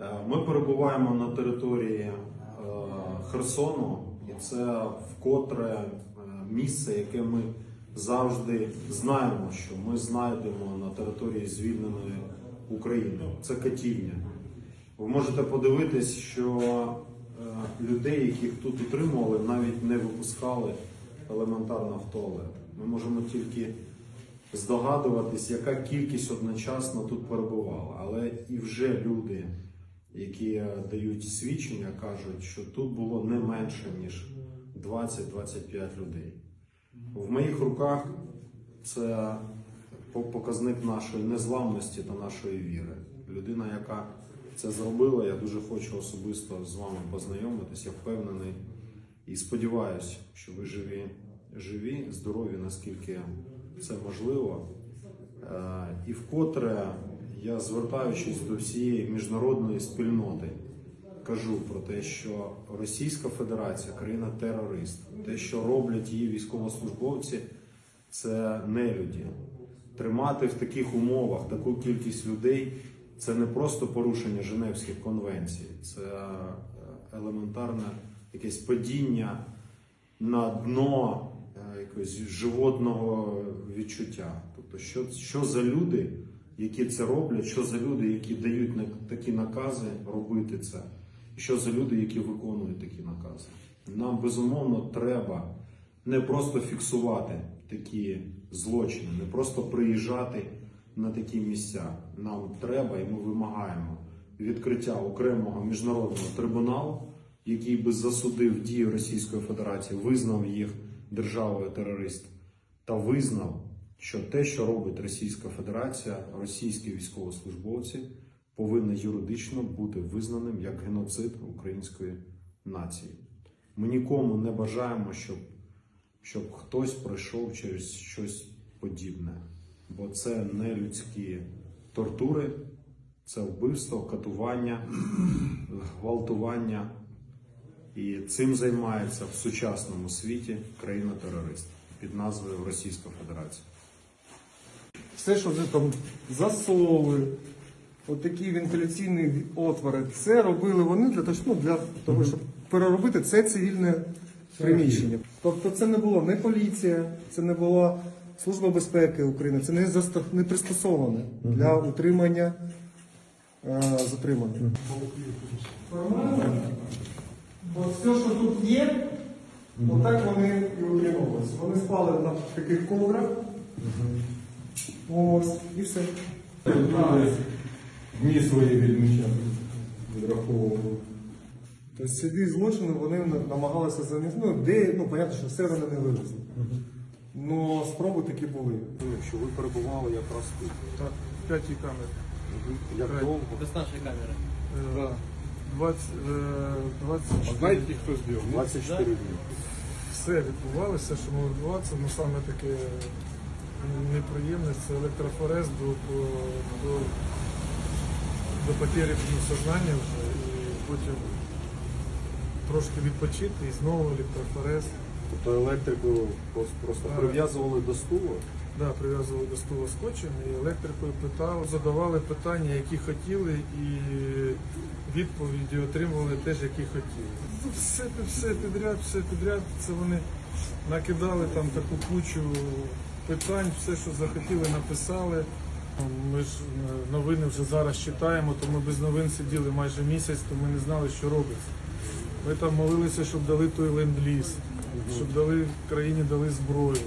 Е, Ми перебуваємо на території е, Херсону, і це вкотре е, місце, яке ми завжди знаємо, що ми знайдемо на території звільненої України. Це Катівня. Ви можете подивитись, що людей, яких тут утримували, навіть не випускали елементарно в туалет. Ми можемо тільки здогадуватись, яка кількість одночасно тут перебувала. Але і вже люди, які е, дають свідчення, кажуть, що тут було не менше, ніж 20-25 людей. В моїх руках це показник нашої незламності та нашої віри. Людина, яка це зробила, я дуже хочу особисто з вами познайомитися. Я впевнений і сподіваюся, що ви живі, живі, здорові, наскільки це можливо. Е, І вкотре я, звертаючись до всієї міжнародної спільноти, кажу про те, що Російська Федерація країна-терорист, те, що роблять її військовослужбовці, це нелюді. Тримати в таких умовах таку кількість людей це не просто порушення Женевських конвенцій, це е, елементарне якесь падіння на дно е, якогось животного відчуття. Тобто, що, що за люди, які це роблять, що за люди, які дають такі накази робити це, і що за люди, які виконують такі накази. Нам безумовно треба не просто фіксувати такі злочини, не просто приїжджати на такі місця. Нам треба і ми вимагаємо відкриття окремого міжнародного трибуналу, який би засудив дії Російської Федерації, визнав їх державою терорист та визнав, що те, що робить Російська Федерація, російські військовослужбовці повинні юридично бути визнаним як геноцид української нації. Ми нікому не бажаємо, щоб, щоб хтось пройшов через щось подібне, бо це не людські тортури, це вбивство, катування, гвалтування. І цим займається в сучасному світі країна-терорист під назвою Російська Федерація. Все, що вже там засови, отакі вентиляційні отвори, це робили вони для того, щоб, ну, для того, щоб переробити це цивільне приміщення. Тобто це не було не поліція, це не була Служба безпеки України, це не, заста- не пристосоване для утримання е, затриманих. Нормально. От все, що тут є, отак вони і утримувалися. Вони спали на таких коврах. Ось, і все. Дні свої відмічати, відраховували. Тобто сліди злочину вони намагалися занести. Ну, де, ну, понятно, що все вони не вивезли. Но спроби такі були. Що ви перебували якраз тут. Так, п'ятій камері. Як довго? Без нашої камери. Е, 20, е, 24 Знаєте, хто зробив? 24 дні. все відбувалося, що могло відбуватися, ну саме таке неприємне це електрофорез до, до, до, ну, сознання вже і потім трошки відпочити і знову електрофорез. Тобто електрику просто, Так. прив'язували до стулу. Да, прив'язували до стула скотчем і електрикою питали, задавали питання, які хотіли, і відповіді отримували теж, які хотіли. Ну, Все, все підряд, все підряд. Це вони накидали там таку кучу питань, все, що захотіли, написали. Ми ж е, новини вже зараз читаємо, то ми без новин сиділи майже місяць, то ми не знали, що робиться. Ми там молилися, щоб дали той ленд-ліз, щоб дали країні дали зброю.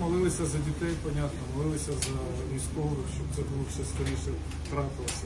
Молилися за дітей, понятно, молилися за військових, щоб це було все скоріше трапилося.